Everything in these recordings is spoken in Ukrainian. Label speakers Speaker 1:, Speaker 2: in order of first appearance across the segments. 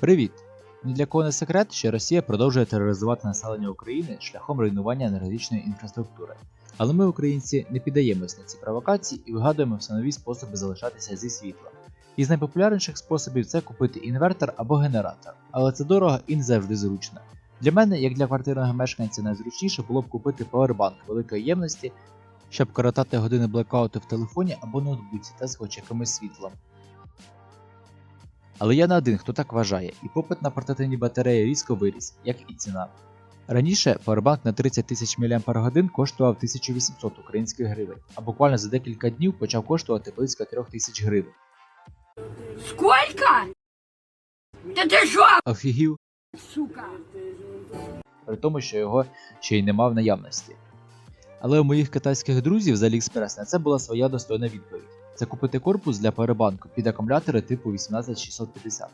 Speaker 1: Привіт! Ні для кого не секрет, що Росія продовжує тероризувати населення України шляхом руйнування енергетичної інфраструктури. Але ми, українці, не піддаємось на ці провокації і вигадуємо все нові способи залишатися зі світла. Із найпопулярніших способів це купити інвертор або генератор, але це дорого і не завжди зручно. Для мене, як для квартирного мешканця, найзручніше було б купити павербанк великої ємності, щоб коротати години блекауту в телефоні або ноутбуці та з хоч якимось світлом. Але я не один, хто так вважає, і попит на портативні батареї різко виріс, як і ціна. Раніше павербанк на 30 тисяч мАч коштував 1800 українських гривень, а буквально за декілька днів почав коштувати близько 3000 гривень.
Speaker 2: Сколько? Да ты шо,
Speaker 1: Офігів,
Speaker 2: сука?
Speaker 1: при тому, що його ще й не мав наявності. Але у моїх китайських друзів з AliExpress на це була своя достойна відповідь. Це купити корпус для павербанку під акумулятори типу 18650.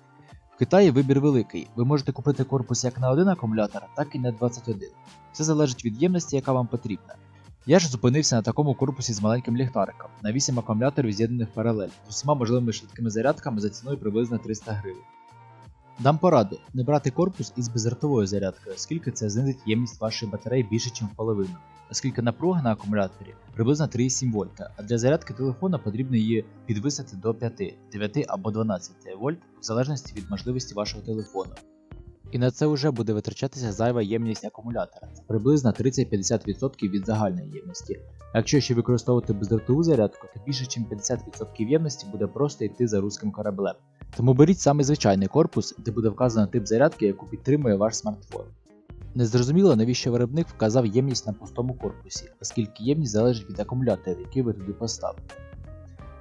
Speaker 1: В Китаї вибір великий. Ви можете купити корпус як на один акумулятор, так і на 21. Все залежить від ємності, яка вам потрібна. Я ж зупинився на такому корпусі з маленьким ліхтариком на 8 акумуляторів з'єднаних паралель з усіма можливими швидкими зарядками за ціною приблизно 300 гривень. Дам пораду не брати корпус із бездротовою зарядкою, оскільки це знизить ємність вашої батареї більше, ніж в половину, оскільки напруга на акумуляторі приблизно 3,7 вольта, а для зарядки телефона потрібно її підвисити до 5, 9 або 12 вольт в залежності від можливості вашого телефону. І на це вже буде витрачатися зайва ємність акумулятора, це приблизно 30-50% від загальної ємності. Якщо ще використовувати бездротову зарядку, то більше ніж 50% ємності буде просто йти за руським кораблем. Тому беріть саме звичайний корпус, де буде вказано тип зарядки, яку підтримує ваш смартфон. Незрозуміло, навіщо виробник вказав ємність на пустому корпусі, оскільки ємність залежить від акумуляторів, які ви туди поставите.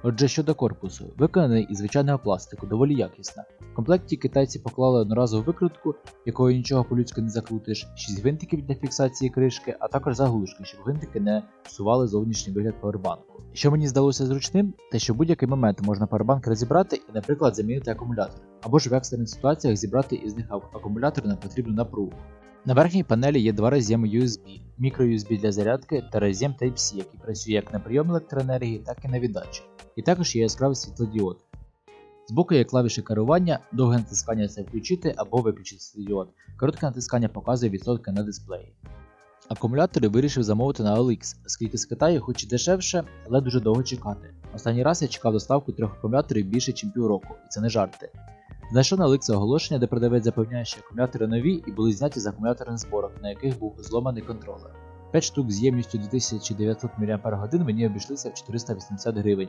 Speaker 1: Отже, щодо корпусу, виконаний із звичайного пластику, доволі якісно. В комплекті китайці поклали одноразову викрутку, якою нічого по-людськи не закрутиш, 6 гвинтиків для фіксації кришки, а також заглушки, щоб гвинтики не псували зовнішній вигляд павербанку. Що мені здалося зручним, те що в будь-який момент можна павербанк розібрати і, наприклад, замінити акумулятор, або ж в екстрених ситуаціях зібрати із них акумулятор на потрібну напругу. На верхній панелі є два роз'єми USB, мікро-USB для зарядки та роз'єм Type-C, який працює як на прийом електроенергії, так і на віддачу. І також є яскравий світлодіод. Збоку є клавіші керування, довге натискання це включити або виключити світлодіод. Коротке натискання показує відсотки на дисплеї. Акумулятори вирішив замовити на OLX, оскільки з Китаю хоч і дешевше, але дуже довго чекати. Останній раз я чекав доставку трьох акумуляторів більше, ніж півроку, і це не жарти. Знайшов на OLX оголошення, де продавець запевняє, що акумулятори нові і були зняті з акумуляторних зборок, на яких був зломаний контролер. 5 штук з ємністю 2900 мАч мені обійшлися в 480 гривень.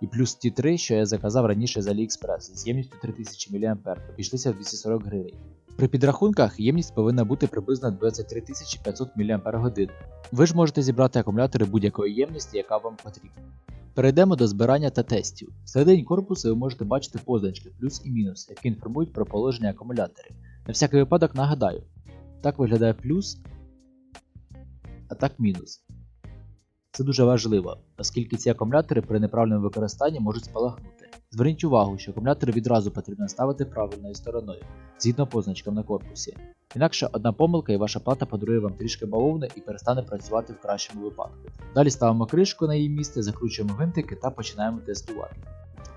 Speaker 1: І плюс ті 3, що я заказав раніше з AliExpress з ємністю 3000 мА, обійшлися в 240 гривень. При підрахунках ємність повинна бути приблизно 23 500 мАч. Ви ж можете зібрати акумулятори будь-якої ємності, яка вам потрібна. Перейдемо до збирання та тестів. Всередині корпусу ви можете бачити позначки плюс і мінус, які інформують про положення акумуляторів. На всякий випадок нагадаю, так виглядає плюс, а так мінус. Це дуже важливо, оскільки ці акумулятори при неправильному використанні можуть спалахнути. Зверніть увагу, що акумулятори відразу потрібно ставити правильною стороною, згідно позначкам на корпусі. Інакше одна помилка і ваша плата подарує вам трішки бавовни і перестане працювати в кращому випадку. Далі ставимо кришку на її місце, закручуємо гвинтики та починаємо тестувати.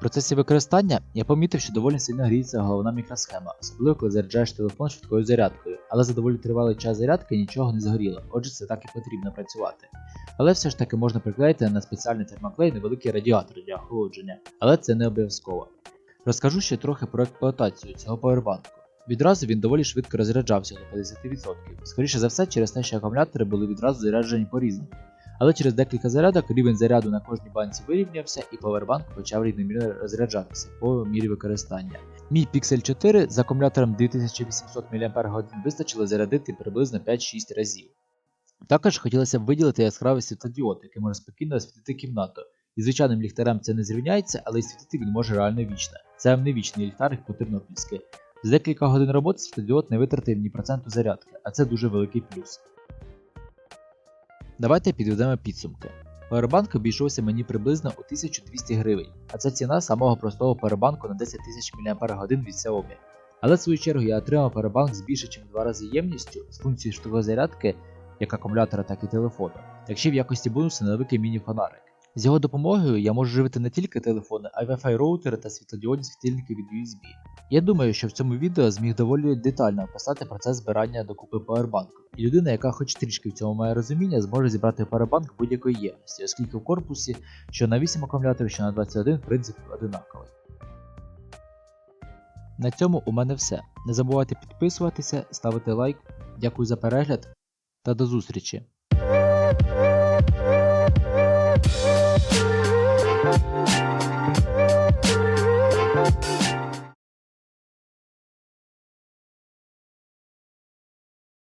Speaker 1: Процесі використання я помітив, що доволі сильно гріється головна мікросхема, особливо коли заряджаєш телефон швидкою зарядкою, але за доволі тривалий час зарядки нічого не згоріло, отже це так і потрібно працювати. Але все ж таки можна приклеїти на спеціальний термоклей невеликий радіатор для охолодження, але це не обов'язково. Розкажу ще трохи про експлуатацію цього павербанку. Відразу він доволі швидко розряджався до 50%, скоріше за все через те, що акумулятори були відразу заряджені по-різному. Але через декілька зарядок рівень заряду на кожній банці вирівнявся і павербанк почав рівномірно розряджатися по мірі використання. Мій Pixel 4 з акумулятором 2800 мАч вистачило зарядити приблизно 5-6 разів. Також хотілося б виділити яскравий світлодіод, який може спокійно освітити кімнату. І звичайним ліхтарем це не зрівняється, але й світити він може реально вічно. Це не вічний ліхтарик по тернопільськи. За декілька годин роботи світлодіод не витратив ні проценту зарядки, а це дуже великий плюс. Давайте підведемо підсумки. Павербанк обійшовся мені приблизно у 1200 гривень, а це ціна самого простого павербанку на 10 тисяч мАч від Xiaomi. Але в свою чергу я отримав павербанк з більше, ніж 2 рази ємністю з функцією зарядки як акумулятора, так і телефону, якщо в якості бонусу невеликий міні-фонарик. З його допомогою я можу живити не тільки телефони, а й Wi-Fi роутери та світлодіодні світильники від USB. Я думаю, що в цьому відео зміг доволі детально описати процес збирання докупи павербанку. І людина, яка хоч трішки в цьому має розуміння, зможе зібрати павербанк будь-якої ємності, оскільки в корпусі що на 8 акумуляторів, що на 21 в принципі одинаковий. На цьому у мене все. Не забувайте підписуватися, ставити лайк. Дякую за перегляд та до зустрічі!